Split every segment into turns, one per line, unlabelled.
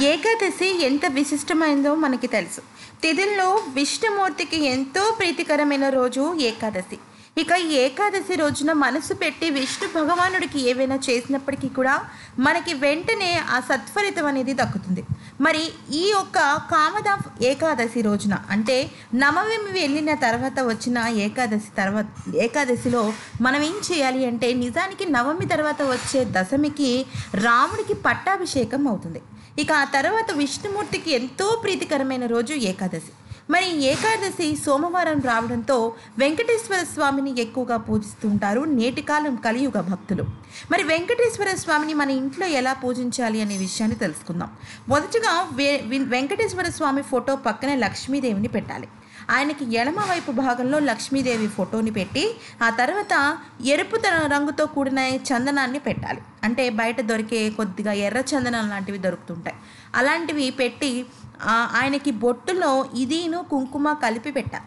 ఏకాదశి ఎంత విశిష్టమైందో మనకి తెలుసు. తిథుల్లో విష్ణుమూర్తికి ఎంతో ప్రీతికరమైన రోజు ఏకాదశి. ఇక ఈ ఏకాదశి రోజున మనసు పెట్టి విష్ణు భగవానుడికి ఏవైనా చేసినప్పటికీ కూడా మనకి వెంటనే ఆ సత్ఫలితం అనేది దక్కుతుంది. మరి ఈ యొక్క కామద ఏకాదశి రోజున అంటే నవమి వెళ్ళిన తర్వాత వచ్చిన ఏకాదశి తర్వాత ఏకాదశిలో మనం ఏం చేయాలి అంటే నిజానికి నవమి తర్వాత వచ్చే దశమికి రాముడికి పట్టాభిషేకం అవుతుంది. ఇక ఆ తర్వాత విష్ణుమూర్తికి ఎంతో ప్రీతికరమైన రోజు ఏకాదశి. మరి ఏకాదశి సోమవారం రావడంతో వెంకటేశ్వర స్వామిని ఎక్కువగా పూజిస్తుంటారు నేటి కాలం కలియుగ భక్తులు. మరి వెంకటేశ్వర స్వామిని మన ఇంట్లో ఎలా పూజించాలి అనే విషయాన్ని తెలుసుకుందాం. మొదటగా వే వెంకటేశ్వర స్వామి ఫోటో పక్కనే లక్ష్మీదేవిని పెట్టాలి. ఆయనకి ఎడమ వైపు భాగంలో లక్ష్మీదేవి ఫోటోని పెట్టి ఆ తర్వాత ఎరుపు రంగుతో కూడిన చందనాన్ని పెట్టాలి. అంటే బయట దొరికే కొద్దిగా ఎర్ర చందనం లాంటివి దొరుకుతుంటాయి. అలాంటివి పెట్టి ఆయనకి బొట్టులో ఇదిను కుంకుమ కలిపి పెట్టాలి.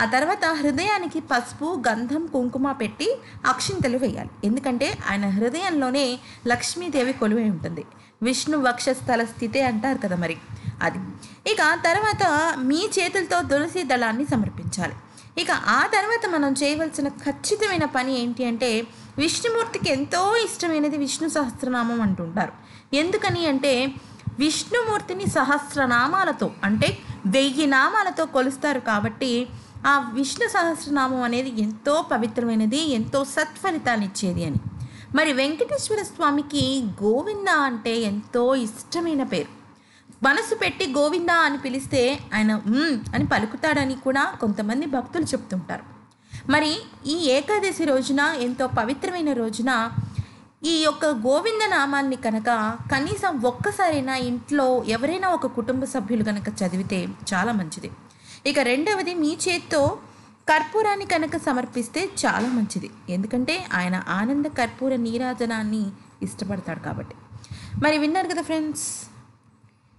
ఆ తర్వాత హృదయానికి పసుపు గంధం కుంకుమ పెట్టి అక్షింతలు వేయాలి. ఎందుకంటే ఆయన హృదయంలోనే లక్ష్మీదేవి కొలువై ఉంటుంది. విష్ణు వక్షస్థల స్థితే అంటారు కదా మరి. అది. ఇక తర్వాత మీ చేతులతో తులసి దళాన్ని సమర్పించాలి. ఇక ఆ తర్వాత మనం చేయవలసిన ఖచ్చితమైన పని ఏంటి అంటే విష్ణుమూర్తికి ఎంతో ఇష్టమైనది విష్ణు సహస్రనామం అంటుంటారు. ఎందుకని అంటే విష్ణుమూర్తిని సహస్రనామాలతో అంటే వెయ్యి నామాలతో కొలుస్తారు కాబట్టి ఆ విష్ణు సహస్రనామం అనేది ఎంతో పవిత్రమైనది ఎంతో సత్ఫలితాన్ని ఇచ్చేది అని. మరి వెంకటేశ్వర స్వామికి గోవింద అంటే ఎంతో ఇష్టమైన పేరు. మనసు పెట్టి గోవింద అని పిలిస్తే ఆయన అని పలుకుతాడని కూడా కొంతమంది భక్తులు చెప్తుంటారు. మరి ఈ ఏకాదశి రోజున ఎంతో పవిత్రమైన రోజున ఈ యొక్క గోవింద నామాన్ని కనుక కనీసం ఒక్కసారైనా ఇంట్లో ఎవరైనా ఒక కుటుంబ సభ్యులు కనుక చదివితే చాలా మంచిది. ఇక రెండవది మీ చేత్తో కర్పూరాన్ని కనుక సమర్పిస్తే చాలా మంచిది. ఎందుకంటే ఆయన ఆనంద కర్పూర నీరాజనాన్ని ఇష్టపడతాడు కాబట్టి. మరి విన్నారు కదా ఫ్రెండ్స్?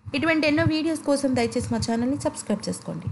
ఇటువంటి ఎన్నో వీడియోస్ కోసం దయచేసి మా ఛానల్ని సబ్స్క్రైబ్ చేసుకోండి.